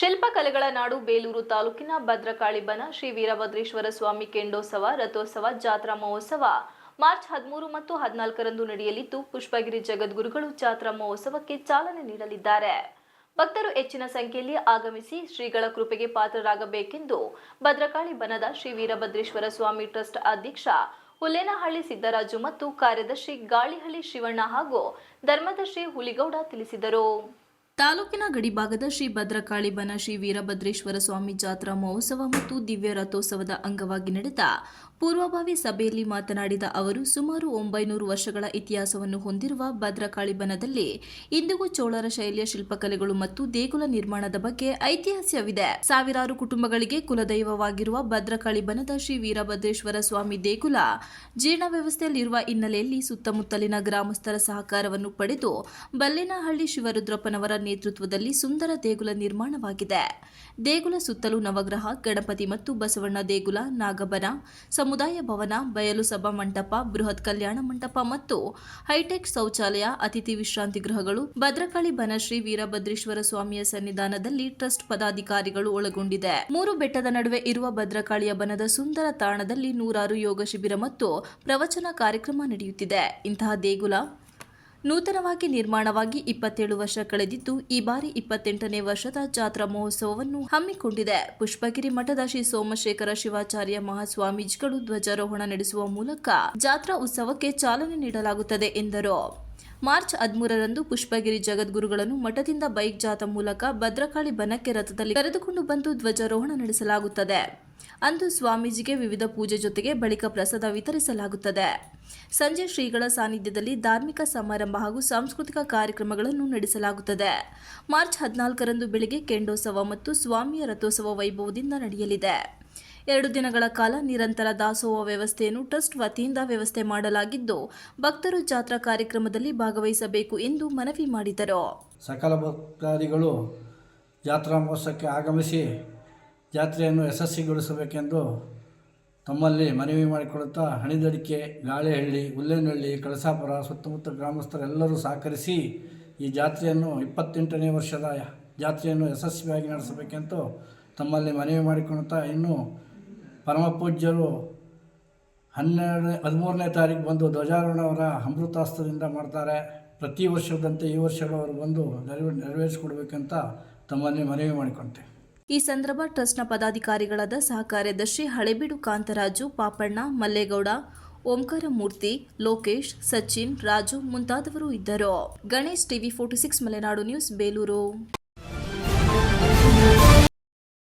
ಶಿಲ್ಪಕಲೆಗಳ ನಾಡು ಬೇಲೂರು ತಾಲೂಕಿನ ಭದ್ರಕಾಳಿ ಬನ ಶ್ರೀ ವೀರಭದ್ರೇಶ್ವರ ಸ್ವಾಮಿ ಕೆಂಡೋತ್ಸವ, ರಥೋತ್ಸವ, ಜಾತ್ರಾ ಮಹೋತ್ಸವ. ಮಾರ್ಚ್ ಹದಿಮೂರು ಮತ್ತು ಹದಿನಾಲ್ಕರಂದು ನಡೆಯಲಿದ್ದು, ಪುಷ್ಪಗಿರಿ ಜಗದ್ಗುರುಗಳು ಜಾತ್ರಾ ಮಹೋತ್ಸವಕ್ಕೆ ಚಾಲನೆ ನೀಡಲಿದ್ದಾರೆ. ಭಕ್ತರು ಹೆಚ್ಚಿನ ಸಂಖ್ಯೆಯಲ್ಲಿ ಆಗಮಿಸಿ ಶ್ರೀಗಳ ಕೃಪೆಗೆ ಪಾತ್ರರಾಗಬೇಕೆಂದು ಭದ್ರಕಾಳಿ ಬನದ ಶ್ರೀ ವೀರಭದ್ರೇಶ್ವರ ಸ್ವಾಮಿ ಟ್ರಸ್ಟ್ ಅಧ್ಯಕ್ಷ ಹುಲ್ಲೇನಹಳ್ಳಿ ಸಿದ್ದರಾಜು ಮತ್ತು ಕಾರ್ಯದರ್ಶಿ ಗಾಳಿಹಳ್ಳಿ ಶಿವಣ್ಣ ಹಾಗೂ ಧರ್ಮದರ್ಶಿ ಹುಲಿಗೌಡ ತಿಳಿಸಿದರು. ತಾಲೂಕಿನ ಗಡಿಭಾಗದ ಶ್ರೀ ಭದ್ರಕಾಳಿ ಬನ ಶ್ರೀ ವೀರಭದ್ರೇಶ್ವರ ಸ್ವಾಮಿ ಜಾತ್ರಾ ಮಹೋತ್ಸವ ಮತ್ತು ದಿವ್ಯ ರಥೋತ್ಸವದ ಅಂಗವಾಗಿ ನಡೆದ ಪೂರ್ವಭಾವಿ ಸಭೆಯಲ್ಲಿ ಮಾತನಾಡಿದ ಅವರು, ಸುಮಾರು ಒಂಬೈನೂರು ವರ್ಷಗಳ ಇತಿಹಾಸವನ್ನು ಹೊಂದಿರುವ ಭದ್ರಕಾಳಿ ಬನದಲ್ಲಿ ಇಂದಿಗೂ ಚೋಳರ ಶೈಲಿಯ ಶಿಲ್ಪಕಲೆಗಳು ಮತ್ತು ದೇಗುಲ ನಿರ್ಮಾಣದ ಬಗ್ಗೆ ಐತಿಹಾಸ್ಯವಿದೆ. ಸಾವಿರಾರು ಕುಟುಂಬಗಳಿಗೆ ಕುಲದೈವವಾಗಿರುವ ಭದ್ರಕಾಳಿ ಬನದ ಶ್ರೀ ವೀರಭದ್ರೇಶ್ವರ ಸ್ವಾಮಿ ದೇಗುಲ ಜೀರ್ಣ ವ್ಯವಸ್ಥೆಯಲ್ಲಿರುವ ಹಿನ್ನೆಲೆಯಲ್ಲಿ ಸುತ್ತಮುತ್ತಲಿನ ಗ್ರಾಮಸ್ಥರ ಸಹಕಾರವನ್ನು ಪಡೆದು ಬಲ್ಲೇನಹಳ್ಳಿ ಶಿವರುದ್ರಪ್ಪನವರ ನೇತೃತ್ವದಲ್ಲಿ ಸುಂದರ ದೇಗುಲ ನಿರ್ಮಾಣವಾಗಿದೆ. ದೇಗುಲ ಸುತ್ತಲೂ ನವಗ್ರಹ, ಗಣಪತಿ ಮತ್ತು ಬಸವಣ್ಣ ದೇಗುಲ, ನಾಗಬನ, ಸಮುದಾಯ ಭವನ, ಬಯಲು ಸಭಾ ಮಂಟಪ, ಬೃಹತ್ ಕಲ್ಯಾಣ ಮಂಟಪ ಮತ್ತು ಹೈಟೆಕ್ ಶೌಚಾಲಯ, ಅತಿಥಿ ವಿಶ್ರಾಂತಿ ಗೃಹಗಳು, ಭದ್ರಕಾಳಿ ಬನಶ್ರೀ ವೀರಭದ್ರೇಶ್ವರ ಸ್ವಾಮಿಯ ಸನ್ನಿಧಾನದಲ್ಲಿ ಟ್ರಸ್ಟ್ ಪದಾಧಿಕಾರಿಗಳು ಒಳಗೊಂಡಿದೆ. ಮೂರು ಬೆಟ್ಟದ ನಡುವೆ ಇರುವ ಭದ್ರಕಾಳಿಯ ಬನದ ಸುಂದರ ತಾಣದಲ್ಲಿ ನೂರಾರು ಯೋಗ ಶಿಬಿರ ಮತ್ತು ಪ್ರವಚನ ಕಾರ್ಯಕ್ರಮ ನಡೆಯುತ್ತಿದೆ. ಇಂತಹ ದೇಗುಲ ನೂತನವಾಗಿ ನಿರ್ಮಾಣವಾಗಿ ಇಪ್ಪತ್ತೇಳು ವರ್ಷ ಕಳೆದಿದ್ದು, ಈ ಬಾರಿ ಇಪ್ಪತ್ತೆಂಟನೇ ವರ್ಷದ ಜಾತ್ರಾ ಮಹೋತ್ಸವವನ್ನು ಹಮ್ಮಿಕೊಂಡಿದೆ. ಪುಷ್ಪಗಿರಿ ಮಠದ ಶ್ರೀ ಸೋಮಶೇಖರ ಶಿವಾಚಾರ್ಯ ಮಹಾಸ್ವಾಮೀಜಿಗಳು ಧ್ವಜಾರೋಹಣ ನಡೆಸುವ ಮೂಲಕ ಜಾತ್ರಾ ಉತ್ಸವಕ್ಕೆ ಚಾಲನೆ ನೀಡಲಾಗುತ್ತದೆ ಎಂದರು. ಮಾರ್ಚ್ ಹದಿಮೂರರಂದು ಪುಷ್ಪಗಿರಿ ಜಗದ್ಗುರುಗಳನ್ನು ಮಠದಿಂದ ಬೈಕ್ ಜಾಥಾ ಮೂಲಕ ಭದ್ರಕಾಳಿ ಬನಕ್ಕೆ ರಥದಲ್ಲಿ ಕರೆದುಕೊಂಡು ಬಂದು ಧ್ವಜಾರೋಹಣ ನಡೆಸಲಾಗುತ್ತದೆ. ಅಂದು ಸ್ವಾಮೀಜಿಗೆ ವಿವಿಧ ಪೂಜೆ ಜೊತೆಗೆ ಬಳಿಕ ಪ್ರಸಾದ ವಿತರಿಸಲಾಗುತ್ತದೆ. ಸಂಜೆ ಶ್ರೀಗಳ ಸಾನ್ನಿಧ್ಯದಲ್ಲಿ ಧಾರ್ಮಿಕ ಸಮಾರಂಭ ಹಾಗೂ ಸಾಂಸ್ಕೃತಿಕ ಕಾರ್ಯಕ್ರಮಗಳನ್ನು ನಡೆಸಲಾಗುತ್ತದೆ. ಮಾರ್ಚ್ ಹದಿನಾಲ್ಕರಂದು ಬೆಳಿಗ್ಗೆ ಕೆಂಡೋತ್ಸವ ಮತ್ತು ಸ್ವಾಮಿಯ ರಥೋತ್ಸವ ವೈಭವದಿಂದ ನಡೆಯಲಿದೆ. ಎರಡು ದಿನಗಳ ಕಾಲ ನಿರಂತರ ದಾಸೋಹ ವ್ಯವಸ್ಥೆಯನ್ನು ಟ್ರಸ್ಟ್ ವತಿಯಿಂದ ವ್ಯವಸ್ಥೆ ಮಾಡಲಾಗಿದ್ದು, ಭಕ್ತರು ಜಾತ್ರಾ ಕಾರ್ಯಕ್ರಮದಲ್ಲಿ ಭಾಗವಹಿಸಬೇಕು ಎಂದು ಮನವಿ ಮಾಡಿದರು. ಸಕಲ ಭಕ್ತಾದಿಗಳು ಜಾತ್ರಾ ಮಹೋತ್ಸವಕ್ಕೆ ಆಗಮಿಸಿ ಜಾತ್ರೆಯನ್ನು ಯಶಸ್ವಿಗೊಳಿಸಬೇಕೆಂದು ತಮ್ಮಲ್ಲಿ ಮನವಿ ಮಾಡಿಕೊಳ್ಳುತ್ತಾ ಹಣಿದಡಿಕೆ, ಗಾಳೆಹಳ್ಳಿ, ಹುಲ್ಲೇನಹಳ್ಳಿ, ಕಳಸಾಪುರ ಸುತ್ತಮುತ್ತ ಗ್ರಾಮಸ್ಥರೆಲ್ಲರೂ ಸಹಕರಿಸಿ ಈ ಜಾತ್ರೆಯನ್ನು ಇಪ್ಪತ್ತೆಂಟನೇ ವರ್ಷದ ಜಾತ್ರೆಯನ್ನು ಯಶಸ್ವಿಯಾಗಿ ನಡೆಸಬೇಕೆಂದು ತಮ್ಮಲ್ಲಿ ಮನವಿ ಮಾಡಿಕೊಳ್ಳುತ್ತಾ ಇನ್ನು ಪರಮ ಪೂಜ್ಯರು ಹನ್ನೆರಡನೇ, ಹದಿಮೂರನೇ ತಾರೀಕು ಬಂದು ಧ್ವಜಾರೋಹಣವರ ಅಮೃತಾಸ್ತ್ರದಿಂದ ಮಾಡ್ತಾರೆ. ಪ್ರತಿ ವರ್ಷದಂತೆ ಈ ಅವರು ಬಂದು ನೆರವೇ, ನೆರವೇರಿಸಿಕೊಡ್ಬೇಕಂತ ತಮ್ಮಲ್ಲಿ ಮನವಿ ಮಾಡಿಕೊಂತೆ ಈ ಸಂದರ್ಭ ಟ್ರಸ್ಟ್ನ ಪದಾಧಿಕಾರಿಗಳಾದ ಸಹಕಾರ್ಯದರ್ಶಿ ಹಳೆಬೀಡು ಕಾಂತರಾಜು, ಪಾಪಣ್ಣ, ಮಲ್ಲೇಗೌಡ ಓಂಕಾರಮೂರ್ತಿ ಲೋಕೇಶ್, ಸಚಿನ್, ರಾಜು ಮುಂತಾದವರು ಇದ್ದರು. Ganesh TV forty six Malenadu news, Belur.